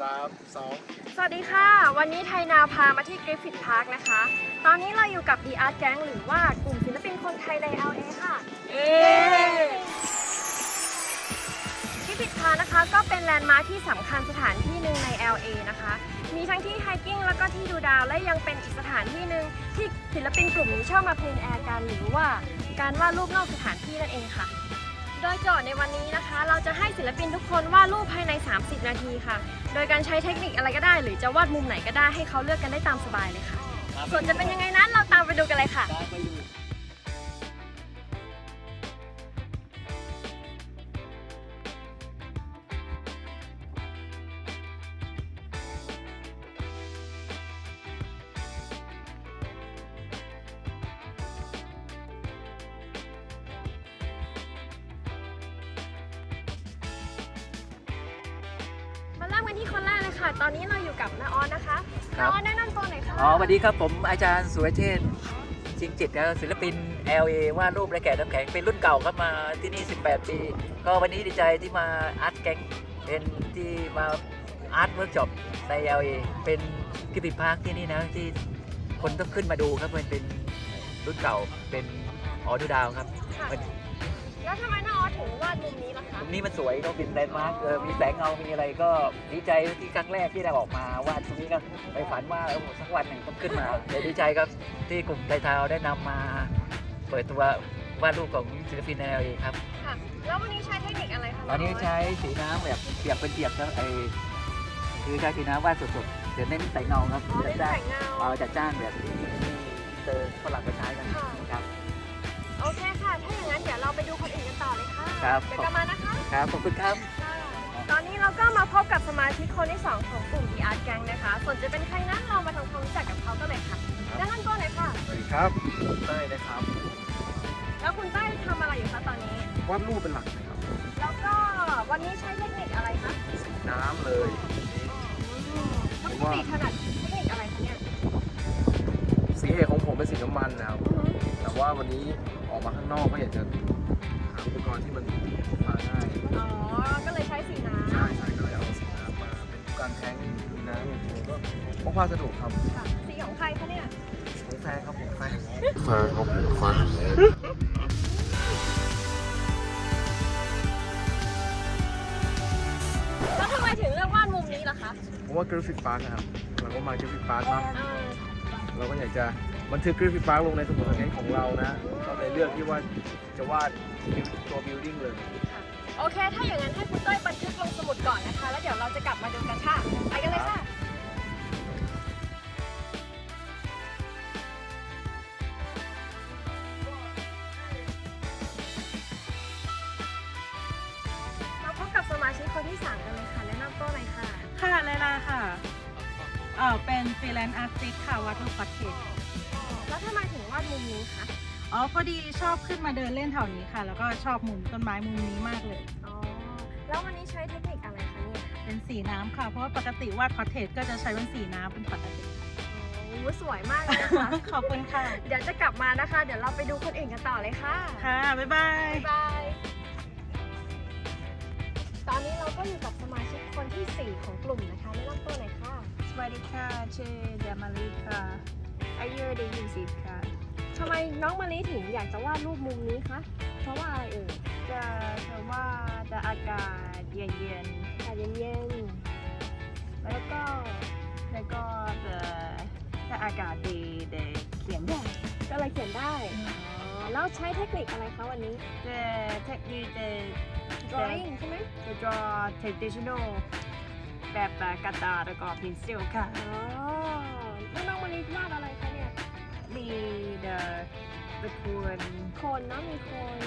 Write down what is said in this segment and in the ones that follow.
สามสองสวัสดีค่ะ วันนี้ไทยนาพามาที่กริฟฟิ t พาร์คนะคะ ตอนนี้เราอยู่กับ The Art Gang หรือว่ากลุ่มศิลปินคนไทยใน LA ค่ะกริฟฟิ t พาร์คนะคะก็เป็นแลนด์มาร์คที่สำคัญสถานที่หนึ่งใน LA นะคะ มีทั้งที่ไฮกิ้งแล้วก็ที่ดูดาวและยังเป็นอีกสถานที่หนึ่งที่ศิลปินกลุ่มนี้ชอบมาเพลนแอร์กันหรือว่าการวาดรูปนอกสถานที่นั่นเองค่ะ โดยโจทย์ในวันนี้นะคะ เราจะให้ศิลปินทุกคนวาดรูปภายใน 30 นาทีค่ะ โดยการใช้เทคนิคอะไรก็ได้ หรือจะวาดมุมไหนก็ได้ให้เขาเลือกกันได้ตามสบายเลยค่ะ ส่วนจะเป็นยังไงนั้นเราตามไปดูกันเลยค่ะมาเริ่มกันที่คนแรกเลยค่ะ ตอนนี้เราอยู่กับน้าออนนะคะครัน้าบ ออนแนะนำตัวหน่อยค่ะอ๋อสวัสดีครับผมอาจารย์สุรเชษฐ์ชิงจิตครับศิลปิน LA วาดรูปและแกะน้ำแข็งเป็นรุ่นเก่าครับมาที่นี่ 18 ปี ก็วันนี้ดีใจที่มาอาร์ตแก๊งเป็นที่มาอาร์ตเวิร์กช็อปใน LA เป็นกิติพาร์คที่นี่นะที่คนต้องขึ้นมาดูครับมันเป็นรุ่นเก่าเป็นออดูดาวครับค่ะมัน แล้วทำไมน้าออนถึงวาดมุมนี้ล่ะคะตรงนี้มันสวยก็เป็นแลนด์มาร์คเออมีแสงเงา มีอะไรก็ดีใจที่ครั้งแรกที่ได้ออกมาวาดตรงนี้ก็ไปฝันว่าเออสักวันหนึ่งต้องขึ้นมาเลยดีใจครับที่กลุ่มไทยทาวได้นำมา เปิดตัววาดรูปของศิลปินใน LA ครับ ค่ะ แล้ววันนี้ใช้เทคนิคอะไรคะตอนนี้ใช้สีน้ำแบบเปียกเป็นเปียกแล้วไอคือใช้สีน้ำวาดสดๆเดี๋ยวเน้นใส่เงาครับอ๋อจัเป็ดนจ้าแสนงเงาเอาจัดจ้านแบบที่เจอฝรั่งไปใช้กันค่ะครับ โอเคค่ะ ถ้าอย่างนั้นเดี๋ยวเราไปดูคนอื่นกันต่อเลย ค่ะครับเดี๋ยวกลับมานะคะครับขอบคุณครับ ตอนนี้เราก็มาพบกับสมาชิกคนที่2ของกลุ่ม The Art Gang นะคะ ส่วนจะเป็นใครนั้นเรามาทำความรู้จักกับเขากันเลยค่ะแนะนำตัวหน่อยค่ะ สวัสดีครับเต้ยนะครับแล้วคุณใต้ทำอะไรอยู่คะตอนนี้ วาดรูปเป็นหลักนะครับแล้วก็วันนี้ใช้เทคนิคอะไรคะสีน้ำเลยปกติถนัดเทคนิคอะไรคะเนี่ยสีเอกของผมเป็นสีน้ำมันนะครับอือฮึแต่ว่าวันนี้ออกมาข้างนอกก็อยากจะหา อุปกรณ์ที่มันมาง่ายอ๋อ ก็เลยใช้สีน้ำใช่ใช่ก็เลยเอาสีน้ำมาเป็นการแทงน้ำอย่างก็พกพาสะดวกครับค่ะสีของใครคะเนี่ย ของแฟนครับของแฟนแฟนครับผมแฟนแล้วทำไมถึงเลือกวาดมุมนี้ล่ะคะผมว่ากริฟฟิตพาร์คนะครับ เราก็มากริฟฟิตพาร์คเนาะเราก็อยากจะบันทึกกริฟฟิตพาร์คลงในสมุดสังของเรานะ ลยเลือกที่ว่าจะวาดตัวบิลดิ้งเลยค่ะโอเค ถ้าอย่างนั้นให้คุณเต้ยบันทึกลงสมุดก่อนนะคะ แล้วเดี๋ยวเราจะกลับมาดูกันค่ะ ไปกันเลยค่ะ เราพบกับสมาชิกคนที่สามกันเลยค่ะ แนะนำตัวหน่อยค่ะ ค่ะไลลาค่ะเออเป็นฟรีแลนซ์อาร์ติสค่ะวาดรูปพอร์เทรตแล้วทำไมถึงวาดมุมนี้คะ อ๋อพอดีชอบขึ้นมาเดินเล่นแถวนี้ค่ะ แล้วก็ชอบมุมต้นไม้มุมนี้มากเลย อ๋อ แล้ววันนี้ใช้เทคนิคอะไรคะเนี่ยเป็นสีน้ำค่ะ เพราะว่าปกติวาดพอร์เทรตก็จะใช้เป็นสีน้ำเป็นปกติ โอ้โหสวยมากเลยนะคะ ขอบคุณค่ะ เดี๋ยวจะกลับมานะคะ เดี๋ยวเราไปดูคนอื่นกันต่อเลยค่ะ ค่ะ บ๊ายบาย บ๊ายบาย ตอนนี้เราก็อยู่กับสมาชิกคนที่ 4 ของกลุ่มนะคะแนะนำตัวหน่อยค่ะ สวัสดีค่ะชื่อเดมารีค่ะ อายุได้ยี่สิบค่ะ ทำไมน้องมะลิถึงอยากจะวาดรูปมุมนี้คะเพราะว่าอะไรเอ่ยจะเพราะว่าจะอากาศเย็นอากาศเย็นๆแล้วก็แล้วก็จะถ้าอากาศดีเด็กเขียนได้ๆก็เลยเขียนได้อ๋อแล้วใช้เทคนิคอะไรคะวันนี้ จะเทคนิคจะ drawing ใช่ไหมจะ draw traditional แบบกระดาษแล้วก็ pencil ค่ะอ๋อแล้วน้องมะลิวาดอะไร คะเนี่ยมี the the ควรคนเนาะมีคน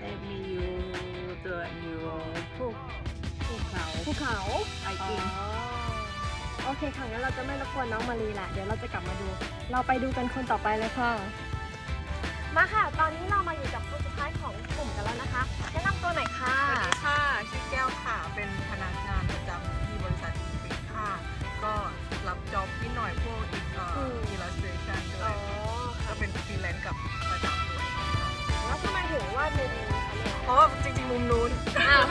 และมีอยู่ตัวอยู่ภูภูเขาภูเขาไออ๋ออินโอเคค่ะงั้นเราจะไม่รบกวนน้องมารีละเดี๋ยวเราจะกลับมาดู เราไปดูกันคนต่อไปเลยค่ะ มาค่ะ ตอนนี้เรามาอยู่กับคนสุดท้ายของกลุ่มกันแล้วนะคะแนะนำตัวหน่อยค่ะสวัสดีค่ะ็นฟรีแลนซ์กับประจำด้วยแล้วทำไมถึงวาดมุมนี้คะเนี่ยอ๋อจริงๆมุมนู้นอ้าว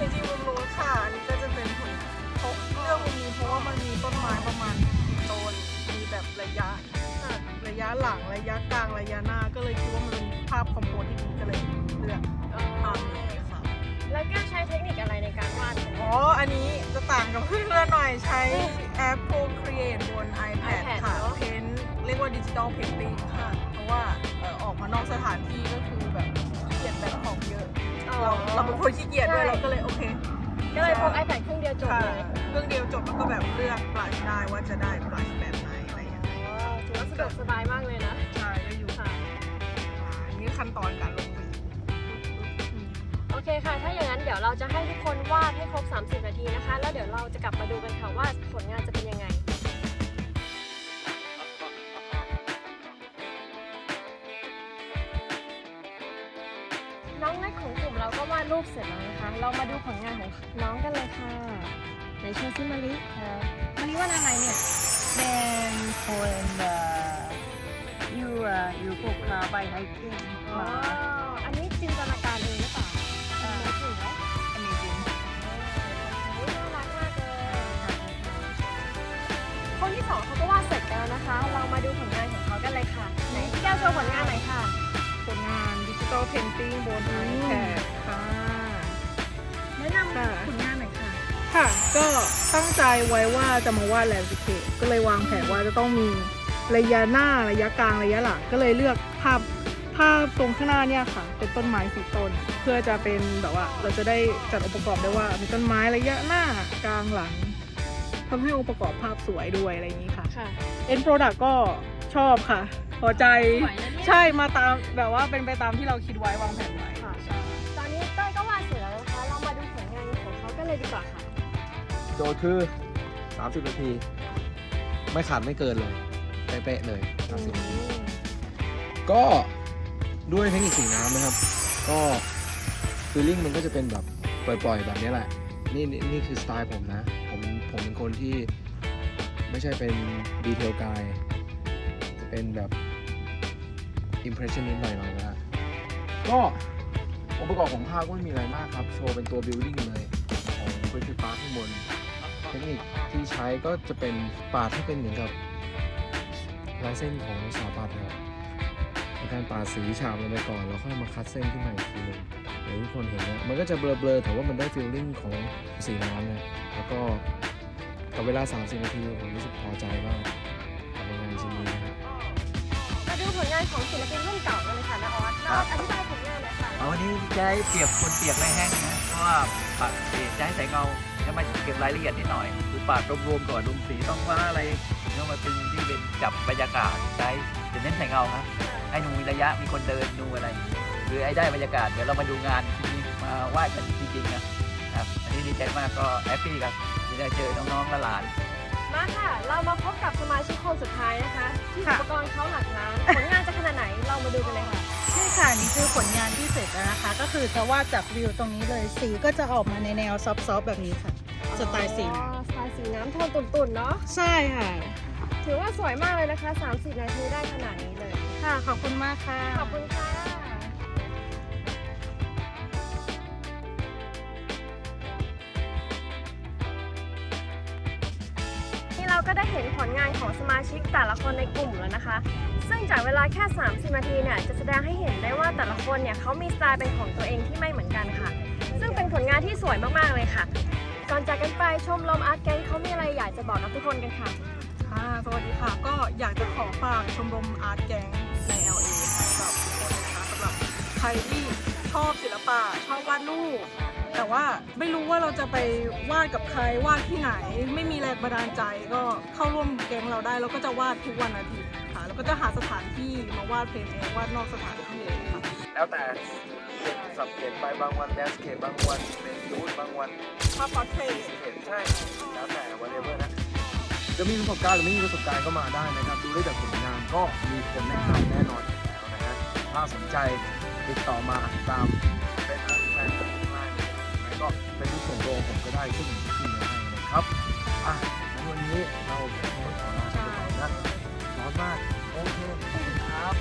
จริงๆมุมนู้นค่ะอันนี้ก็จะเป็นผลพรเรื่องมุมนี้เพราะว่ามันมีต้นไม้ประมาณต้นมีแบบระยะระยะหลังระยะกลางระยะหน้าก็เลยคิดว่ามันเป็นภาพคอมโพสที่ดีก็เลยเลือกภาพนี้ค่ะ แล้วแก้วใช้เทคนิคอะไรในการวาดคะ อ๋อ อันนี้จะต่างกับเพื่อนๆหน่อยใช้แอป Procreate บน iPad ค่ะเพนเรียกว่าดิจิ t a ลเพนติ้งค่ะ เพราะว่าเอ่อออกมานอกสถานที่ก็คือแบบเขียนแบบของเยอะ เราเราเป็นคนขี้เกียจด้วยเราก็เลยโอเค ก็เลยพก iPad เครื่องเดียวจบค่ะเลยเครื่องเดียวจบแล้วก็แบบเลือกปลัชได้ว่าจะได้ปลัชแบบไหนอะไรอย่างเงี้ยอ๋อถือว่าสะดวกสบายมากเลยนะ ใช่ก็อยู่ค่ะอ่าอันนี้ขั้นตอนการลงสีโอ เคค่ะ ถ้าอย่างนั้นเดี๋ยวเราจะให้ทุกคนวาดให้ครบ 30 นาทีนะคะ แล้วเดี๋ยวเราจะกลับมาดูกันค่ะว่าผลงานจะเป็นยังไงน้องแรกของกลุ่มเราก็วาดรูปเสร็จแล้วนะคะ เรามาดูผลงานของน้องกันเลยค่ะไหนโชว์ซิมาริมาริวาดอะไรเนี่ย เป็นคนเอ่ออยู่เอ่ออยู่ภูเขาไปไฮกิ้ง อ๋อมาอันนี้จินตนาการ นะคะ เรามาดูผลงานของเขากันเลยค่ะ ไหนพี่แก้วโชว์ผลงานหน่อยค่ะ ผลงานดิจิ t a ลเพนติ้งบน iPad ค่ะ แนะนค่ะำผลงานหน่อยค่ะ ค่ะ ก็ตั้งใจไว้ว่าจะมาวาดแลนด์สเคปก็เลยวางแผนว่าจะต้องมีระยะหน้าระยะกลางระยะหลังก็เลยเลือกภาพภาพตรงข้างหน้าเนี่ยค่ะ เป็นต้นไม้สีต้น เพื่อจะเป็นแบบว่าเราจะได้จัดองค์ประกอบได้ว่ามีต้นไม้ระยะหน้ากลางหลัง ทำให้องค์ประกอบภาพสวยด้วยอะไรอย่างนี้ค่ะ ค่ะ end product ก็ชอบค่ะ พอใจสวยนะเนี่ย ใช่มาตามแบบว่าเป็นไปตามที่เราคิดไว้วางแผนไว้ค่ะ ตอนนี้เต้ยก็วาดเสร็จแล้วนะคะ เรามาดูผลงานของเขากันเลยดีกว่าค่ะ โจทย์คือ 30 นาที ไม่ขาดไม่เกินเลยเป๊ะๆเลย30นาทีก็ด้วยเทคนิคสีน้ำนะครับ ก็ฟีลลิ่งมันก็จะเป็นแบบปล่อยๆ แบบนี้แหละ นี่นี่นี่คือสไตล์ผมนะ ผมเป็นคนที่ไม่ใช่เป็นดีเทลกายจะเป็นแบบอิมเพรสชันนิดหน่อยหน่อยนะก็องค์ประกอบของภาพก็ไม่มีอะไรมากครับ โชว์เป็นตัวบิลดิ้งเลยของบริษัทปาร์คข้างบน เทคนิคที่ใช้ก็จะเป็นปาดให้เป็นเหมือนกับลายเส้นของสาปัตย์นะครับในการปาดสีฉาบลงไปก่อน แล้วค่อยมาคัดเส้นขึ้นมาอีกทีนึงอย่างที่ทุกคนเห็นนะมันก็จะเบลอๆแต่ว่ามันได้ฟีลลิ่งของสีน้ำนี่ยแล้วก็ กับเวลา 30 นาทีผมรู้สึกพอใจมากกับงานชิ้นนี้นะครับมาดูผลงานของศิลปินรุ่นเก่ากันเลยค่ะนะออสนะออสอธิบายผลงานหน่อยค่ะเอาวันนี้จะให้เปรียบคนเปียกไม่แห้งนะเพราะว่าปากเปียกจะให้ใส่เงาจะมาเก็บรายละเอียดนิดหน่อยคือปาดรวมๆก่อนรวมสีต้องว่าอะไรแล้วมาเป็นที่เป็นจับบรรยากาศใช้จะเน้นใส่เงาครับให้ดูมีระยะมีคนเดินดูอะไรคือไอ้ได้บรรยากาศเดี๋ยวเรามาดูงานจริงๆมาไหว้กันจริงๆนะครับอันนี้ดีใจมากก็แฮปปี้ครับ ที่ได้เจอน้องๆและหลาน มาค่ะ เรามาพบกับสมาชิกคนสุดท้ายนะคะ ที่อุค่ะปกรณ์เขาหลักล้านผลงานจะขนาดไหนเรามาดูกันเลยค่ะนี่ค่ะนี่คือผลงานที่เสร็จแล้วนะคะ ก็คือจะวาดจากวิวตรงนี้เลยสีก็จะออกมาในแนวซอฟต์ๆแบบนี้ค่ะ สไตล์สีน้อ๋อสไตล์สีน้ำโทนตุ่นๆเนาะำใช่ค่ะ ถือว่าสวยมากเลยนะคะ 30 นาทีได้ขนาดนี้เลย ค่ะ ขอบคุณมากค่ะ ขอบคุณค่ะ ได้เห็นผลงานของสมาชิกแต่ละคนในกลุ่มแล้วนะคะ ซึ่งจากเวลาแค่ 30 นาทีเนี่ยจะแสดงให้เห็นได้ว่าแต่ละคนเนี่ยเขามีสไตล์เป็นของตัวเองที่ไม่เหมือนกันค่ะ ซึ่งเป็นผลงานที่สวยมากๆเลยค่ะ ก่อนจากกันไปชมรมอาร์ตแกงเขามีอะไรอยากจะบอกกับทุกคนกันค่ะ ค่ะสวัสดีค่ะ ก็อยากจะขอฝากชมรมอาร์ตแกงใน LA ให้กับทุกคนนะคะสำหรับใครที่ชอบศิลปะชอบวาดรูป แต่ว่าไม่รู้ว่าเราจะไปวาดกับใครวาดที่ไหน ไม่มีแรงบันดาลใจก็เข้าร่วมแก๊งเราได้แล้วก็จะวาดทุกวันอาทิตย์ค่ะแล้วก็จะหาสถานที่มาวาดเพลงเองวาดนอกสถานที่เลยค่ะแล้วแต่สับเปลี่ยนไปบางวันแดสเคบางวันเป็นรูดบางวันภาพพอร์เทรตเห็นใช่แล้วแต่ whatever นะจะมีประสบการณ์หรือไม่มีประสบการณ์ก็มาได้นะครับดูได้จากผลงานก็มีคนแนะนำแน่นอนอยู่แล้วนะฮะถ้าสนใจติดต่อมาตามเป็นแฟนผมได้เลย แล้วก็ไปที่ส่งนตัวผมก็ได้ขึ้นที่นี่ให้นะครับอะวันนี้เราขอลาไปก่อนนะร้อนมากโอเคครับ